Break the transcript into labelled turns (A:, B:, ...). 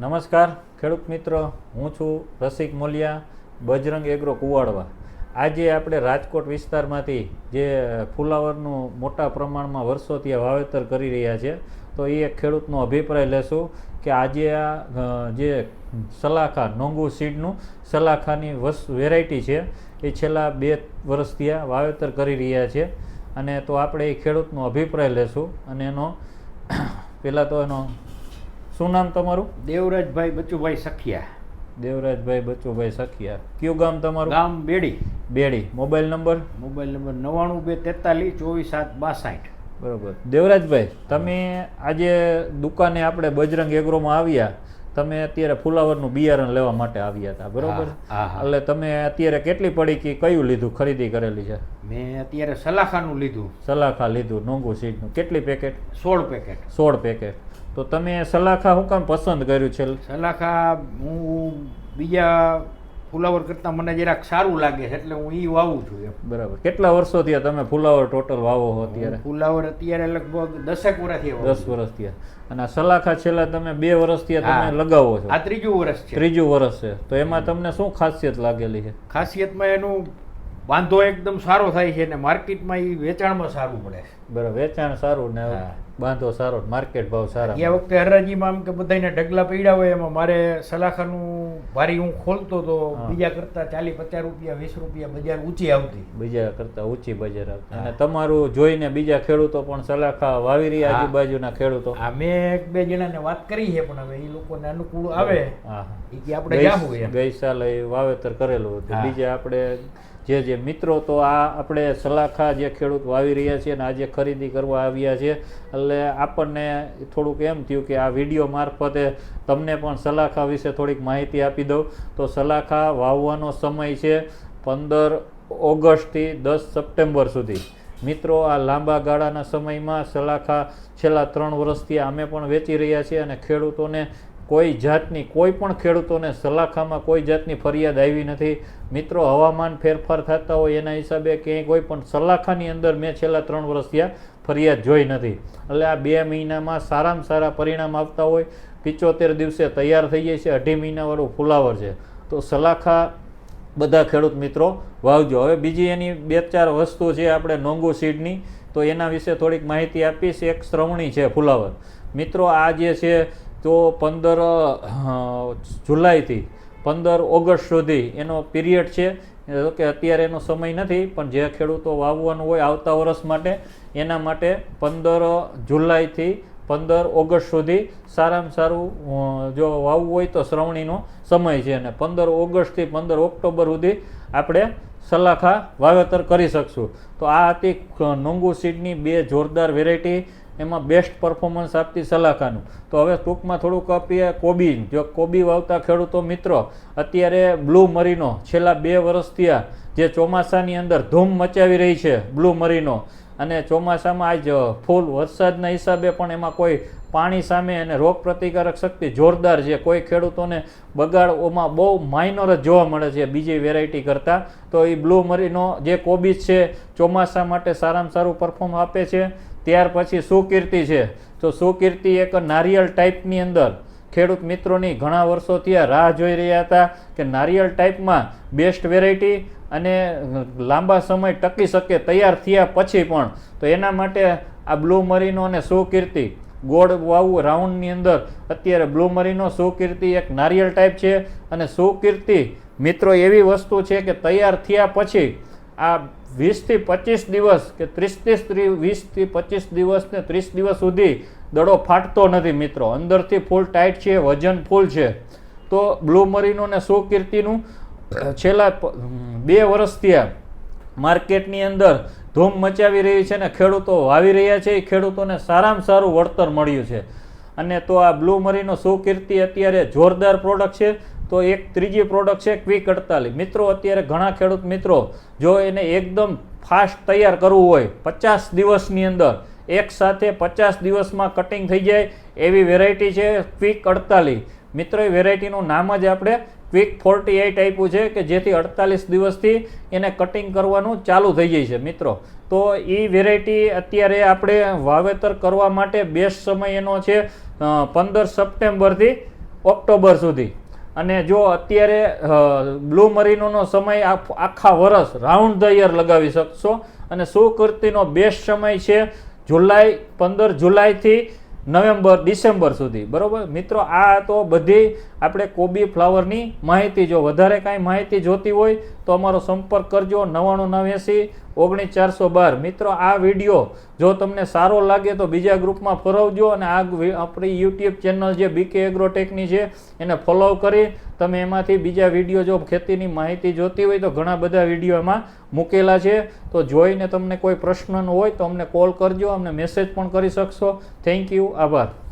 A: નમસ્કાર, ખેડૂત મિત્રો. હું છું રસિક મોલિયા, બજરંગ એગ્રો કુવાડવા. આજે આપણે રાજકોટ વિસ્તારમાંથી જે ફુલાવરનું મોટા પ્રમાણમાં વર્ષોથી વાવેતર કરી રહ્યા છે, તો એ એક ખેડૂતનો અભિપ્રાય લેશું કે આજે આ જે સલાખા, નોંગુ સીડનું સલાખાની વસ, વેરાયટી છે, એ છેલ્લા બે વર્ષથી આ વાવેતર કરી રહ્યા છે. અને તો આપણે એ ખેડૂતનો અભિપ્રાય લેશું. અને એનો, પહેલાં તો એનો શું નામ તમારું?
B: દેવરાજભાઈ બચુભાઈ સખિયા.
A: દેવરાજભાઈ બચુભાઈ સખિયા. કયું ગામ તમારું?
B: ગામ Bedi.
A: Bedi. Mobile number?
B: Mobile number નવ્વાણું બે તેતાલીસ ચોવીસ સાત બાસઠ.
A: બરોબર. દેવરાજભાઈ તમે આજે દુકાને આપણે બજરંગ એગ્રોમાં આવ્યા. તમે અત્યારે ફુલાવરનું બિયારણ લેવા માટે આવ્યા હતા બરોબર?
B: હા, હા, હા.
A: એટલે તમે અત્યારે કેટલી પડી કે કયું લીધું ખરીદી કરેલી છે?
B: મેં અત્યારે સલાખાનું લીધું.
A: સલાખા લીધું નોંગુ સીડનું. કેટલી પેકેટ
B: સોળ પેકેટ
A: સોળ પેકેટ તો તમે સલાખા શું કામ પસંદ કર્યું છે?
B: સલાખા હું બીજા ફુલાવર કરતાં મને જરાક સારું લાગે છે એટલે હું ઈ વાવું છું એમ.
A: બરાબર. કેટલા વર્ષો થયા તમે ફુલાવર ટોટલ વાવો હો અત્યારે?
B: ફુલાવર અત્યારે લગભગ દસેક વર્ષથી
A: દસ. વર્ષ થયા. અને આ સલાખા છેલ્લા તમે બે વર્ષથી તમે લગાવો છો.
B: આ ત્રીજું વર્ષ છે.
A: ત્રીજું વર્ષ છે. તો એમાં તમને શું ખાસિયત લાગેલી છે?
B: ખાસિયતમાં એનું વાંધો એકદમ સારો થાય છે અને માર્કેટમાં એ વેચાણમાં સારું પડે છે.
A: બરાબર. વેચાણ સારું ને. બાંધો સારો માર્કેટ ભાવ સારા.
B: ગયા વખતે હરાજીમાં આમ કે બધાને ઢગલા પડ્યા હોય એમાં મારે સલાખાનું ભારી હું ખોલતો તો બીજા કરતા ચાલીસ પચાસ રૂપિયા વીસ રૂપિયા બજાર ઊંચી આવતી.
A: બીજા કરતા ઊંચી બજાર આવતી. અને તમારું જોઈને બીજા ખેડૂતો પણ સલાખા વાવી રહ્યા આજુબાજુના ખેડૂતો.
B: આ મેં એક બે જણાને વાત કરી છે પણ હવે એ લોકોને અનુકૂળ આવે. એ કે આપણે જાવું એમ.
A: ગઈ સાલે વાવેતર કરેલું હતું. બીજા આપણે જે જે મિત્રો તો આ આપણે સલાખા જે ખેડૂત વાવી રહ્યા છે અને આજે ખરીદી કરવા આવ્યા છે એટલે આપણને થોડુંક એમ થયું કે આ વીડિયો મારફતે તમને પણ સલાખા વિશે થોડીક માહિતી આપી દઉં. તો સલાખા વાવવાનો સમય છે પંદર ઓગસ્ટથી દસ સપ્ટેમ્બર સુધી. મિત્રો, આ લાંબા ગાળાના સમયમાં સલાખા છેલ્લા ત્રણ વર્ષથી અમે પણ વેચી રહ્યા છીએ અને ખેડૂતોને કોઈ જાતની, કોઈ પણ ખેડૂતોને સલાખામાં કોઈ જાતની ફરિયાદ આવી નથી. મિત્રો, હવામાન ફેરફાર થતા હોય એના હિસાબે ક્યાંય કોઈ પણ સલાખાની અંદર મેં છેલ્લા ત્રણ વર્ષ આ ફરિયાદ જોઈ નથી. એટલે આ બે મહિનામાં સારામાં સારા પરિણામ આવતા હોય, પિચોતેર દિવસે તૈયાર થઈ જાય છે, અઢી મહિનાવાળું ફુલાવર છે. તો સલાખા બધા ખેડૂત મિત્રો વાવજો. હવે બીજી એની બે ચાર વસ્તુ છે આપણે નોંગુ સીડની. તો એના વિશે થોડીક માહિતી આપીશ. એક શ્રવણી છે ફુલાવર. મિત્રો, આ જે છે તો પંદર જુલાઈથી પંદર ઓગસ્ટ સુધી એનો પીરિયડ છે. કે અત્યારે એનો સમય નથી, પણ જે ખેડૂતો વાવવાનું હોય આવતા વર્ષ માટે, એના માટે પંદર જુલાઈથી પંદર ઓગસ્ટ સુધી સારામાં સારું જો વાવવું હોય તો શ્રવણીનો સમય છે અને પંદર ઓગસ્ટથી પંદર ઓક્ટોબર સુધી આપણે સલાખા વાવેતર કરી શકશું. તો આ હતી નોંગુ સીડની બે જોરદાર વેરાયટી એમાં બેસ્ટ પરફોર્મન્સ આપતી સલાખાનું તો હવે ટૂંકમાં થોડુંક આપીએ કોબી જો કોબી વાવતા ખેડૂતો મિત્રો, અત્યારે બ્લુ મરીનો છેલ્લા બે વર્ષથી આ જે ચોમાસાની અંદર ધૂમ મચાવી રહી છે બ્લુ મરીનો. અને ચોમાસામાં આજ ફૂલ વરસાદના હિસાબે પણ એમાં કોઈ પાણી સામે અને રોગ પ્રતિકારક શક્તિ જોરદાર છે. કોઈ ખેડૂતોને બગાડોમાં બહુ માઇનર જ જોવા મળે છે બીજી વેરાયટી કરતાં. તો એ બ્લુ મરીનો જે કોબીજ છે, ચોમાસા માટે સારામાં સારું પરફોર્મ આપે છે. ત્યાર પછી સુકીર્તિ છે. તો સુકીર્તિ એક નારિયેળ ટાઈપની અંદર. ખેડૂત મિત્રોની ઘણા વર્ષોથી આ રાહ જોઈ રહ્યા હતા કે નારિયેળ ટાઈપમાં બેસ્ટ વેરાયટી અને લાંબા સમય ટકી શકે તૈયાર થયા પછી પણ. તો એના માટે આ બ્લુ મરીનો અને સુકીર્તિ ગોળ વાવું રાઉન્ડની અંદર અત્યારે બ્લુ મરીનો, સુકીર્તિ એક નારિયેળ ટાઈપ છે અને સુકીર્તિ મિત્રો એવી વસ્તુ છે કે તૈયાર થયા પછી આ વીસથી પચીસ દિવસ કે ત્રીસથી ત્રી વીસથી પચીસ દિવસ ને ત્રીસ દિવસ સુધી દડો ફાટતો નથી મિત્રો. અંદરથી ફૂલ ટાઈટ છે, વજન ફૂલ છે. તો બ્લુ મરીનો ને સુકીર્તિનું છેલ્લા બે વર્ષથી આ માર્કેટની અંદર ધૂમ મચાવી રહી છે ને ખેડૂતો વાવી રહ્યા છે. એ ખેડૂતોને સારામાં સારું વળતર મળ્યું છે. અને તો આ બ્લુ મરીનો સુકીર્તિ અત્યારે જોરદાર પ્રોડક્ટ છે. તો એક ત્રીજી પ્રોડક્ટ છે ક્વિક અડતાલીસ. મિત્રો, અત્યારે ઘણા ખેડૂત મિત્રો, જો એને એકદમ ફાસ્ટ તૈયાર કરવું હોય, પચાસ દિવસની અંદર, એક સાથે પચાસ દિવસમાં કટિંગ થઈ જાય, એવી વેરાયટી છે ક્વિક અડતાલીસ. મિત્રો, એ વેરાયટીનું નામ જ આપણે ક્વિક ફોર્ટી એઇટ આપ્યું છે કે જેથી અડતાલીસ દિવસથી એને કટિંગ કરવાનું ચાલુ થઈ જાય છે. મિત્રો, તો એ વેરાયટી અત્યારે આપણે વાવેતર કરવા માટે બેસ્ટ સમય એનો છે પંદર સપ્ટેમ્બરથી ઓક્ટોબર સુધી. અને જો અત્યારે બ્લુ મરીનોનો સમય આખ- વર્ષ રાઉન્ડ ધ યર લગાવી શકશો. અને સુકૃતિનો બેસ્ટ સમય છે જુલાઈ, પંદર જુલાઈથી નવેમ્બર, ડિસેમ્બર સુધી. બરોબર? મિત્રો, આ તો બધી આપણે કોબી ફ્લાવરની માહિતી જો વધારે કાંઈ માહિતી જોતી હોય તો અમારો સંપર્ક કરજો નવ્વાણું નવ્યાસી ઓગણીસ ચારસો બાર. મિત્રો, આ વીડિયો જો તમને સારો લાગે તો બીજા ગ્રુપમાં ફરવજો અને આ આપણી યુટ્યુબ ચેનલ જે બીકે એગ્રોટેકની છે, એને ફોલો કરી. તમે એમાંથી બીજા વીડિયો જો ખેતીની માહિતી જોતી હોય તો ઘણા બધા વીડિયો એમાં મૂકેલા છે. તો જોઈને તમને કોઈ પ્રશ્ન હોય તો અમને કોલ કરજો, અમને મેસેજ પણ કરી શકશો. થેન્ક યુ આભાર.